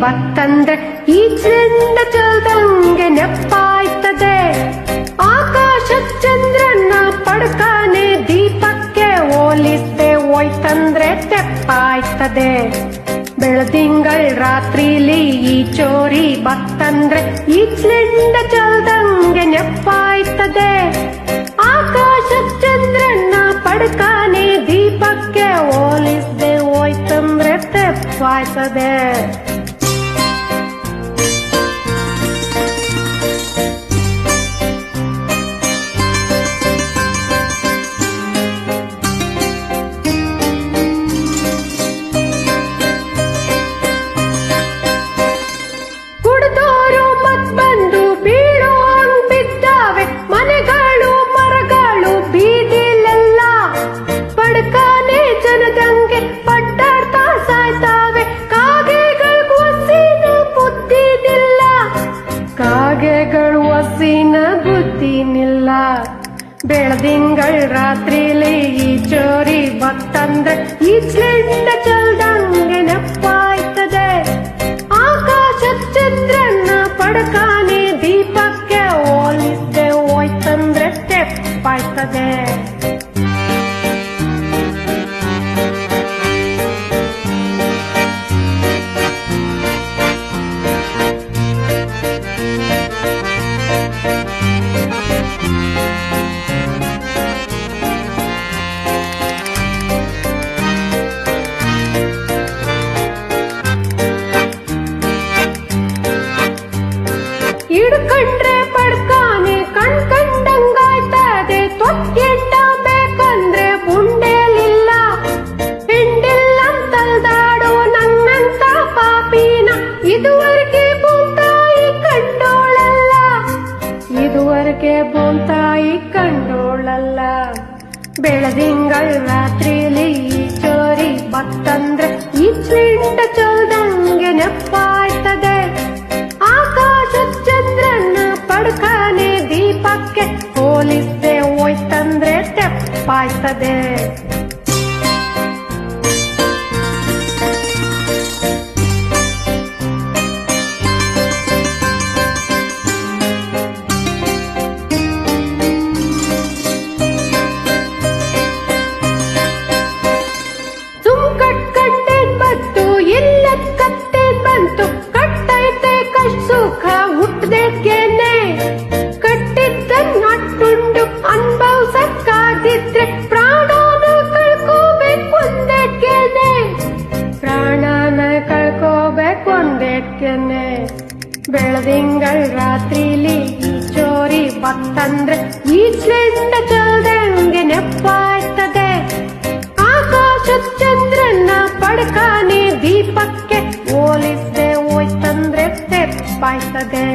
ಬತ್ತಂದ್ರೆ ಈ ಚೆಂಡ ಚಲ್ದಂಗೆ ನೆಪ್ಪಾಯ್ತದೆ. ಆಕಾಶ ಚಂದ್ರನ ಪಡ್ಕಾನೆ ದೀಪಕ್ಕೆ ಹೋಲಿಸ್ದೆ ಹೋಯ್ತಂದ್ರೆ ತೆಪ್ಪಾಯ್ತದೆ. ಬೆಳದಿಂಗಳ್ ರಾತ್ರಿಲಿ ಈ ಚೋರಿ ಬತ್ತಂದ್ರೆ ಈ ಚೆಂಡ ಚಲ್ದಂಗೆ ನೆಪ್ಪಾಯ್ತದೆ. ಆಕಾಶ ಚಂದ್ರನ ಪಡ್ಕಾನೆ ದೀಪಕ್ಕೆ ಹೋಲಿಸ್ದೆ ಹೋಯ್ತಂದ್ರೆ ತೆಪ್ಪಾಯ್ತದೆ. ಬೆಳದಿಂಗಳ್ ರಾತ್ರಿಲಿ ಹಿಡ್ಕಂಡ್ರೆ ಪಡ್ಕಾನೆ ಕಣ್ ಕಂಡಂಗಾಯ್ತದೆ. ತೊಟ್ಟಿಟ್ಟ ಬೇಕಂದ್ರೆ ಬುಂಡೆಲಿಲ್ಲ ಹಿಂಡಿಲ್ಲ ತಲ್ದಾಡೋ ನನ್ನಂತ ಪಾಪಿನ ಇದುವರೆಗೆ ಭೂತಾಯಿ ಕಂಡೋಳಲ್ಲ. ಇದುವರೆಗೆ ಭೂತಾಯಿ ಕಂಡೋಳಲ್ಲ. ಬೆಳದಿಂಗಳ ರಾತ್ರಿಲಿ ಚೋರಿ ಬತ್ತಂದ್ರೆ ಈ ಚಿಂಟ ಚಲ್ದಂಗೆ ತೆಪ್ಪಾಯ್ತದೆ ಸುಮ್ ಬತ್ತಂದ್ರೆ ಈ ಚೆಂಡ ಚಲ್ದಂಗೆ ನೆಪ್ಪಾಯ್ತದೆ. ಆಕಾಶ ಚಂದ್ರನ ಪಡ್ಕಾನೆ ದೀಪಕ್ಕೆ ಹೋಲಿಸ್ದೆ ಹೋಯ್ತಂದ್ರೆ ತೆಪ್ಪಾಯ್ತದೆ.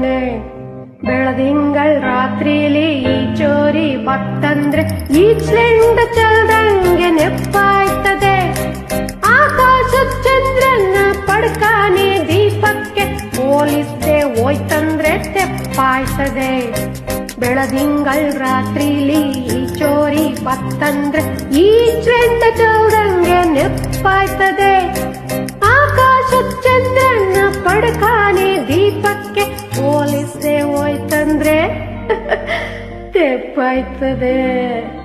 ಬೆಳದಿಂಗಳ್ ರಾತ್ರಿಲಿ ಈ ಚೋರಿ ಬತ್ತಂದ್ರೆ ಈ ಚೆಂಡ ಚಲ್ದಂಗೆ ನೆಪ್ಪಾಯ್ತದೆ. ಆಕಾಶ ಚಂದ್ರನ ಪಡ್ಕಾನೆ ದೀಪಕ್ಕೆ ಹೋಲಿಸ್ದೆ ಹೋಯ್ತಂದ್ರೆ ತೆಪ್ಪಾಯ್ತದೆ. ಬೆಳದಿಂಗಳ್ ರಾತ್ರಿಲಿ ಈ ಚೋರಿ ಬತ್ತಂದ್ರೆ ಈ ಚೆಂಡ ಚೌದಂಗೆ ನೆಪ್ಪಾಯ್ತದೆ. ಆಕಾಶ ಚಂದ್ರನ ಪಡ್ಕಾನೆ ಹೋಲಿಸ್ದೆ ಹೋಯ್ತಂದ್ರೆ ತೆಪ್ಪಾಯ್ತದೆ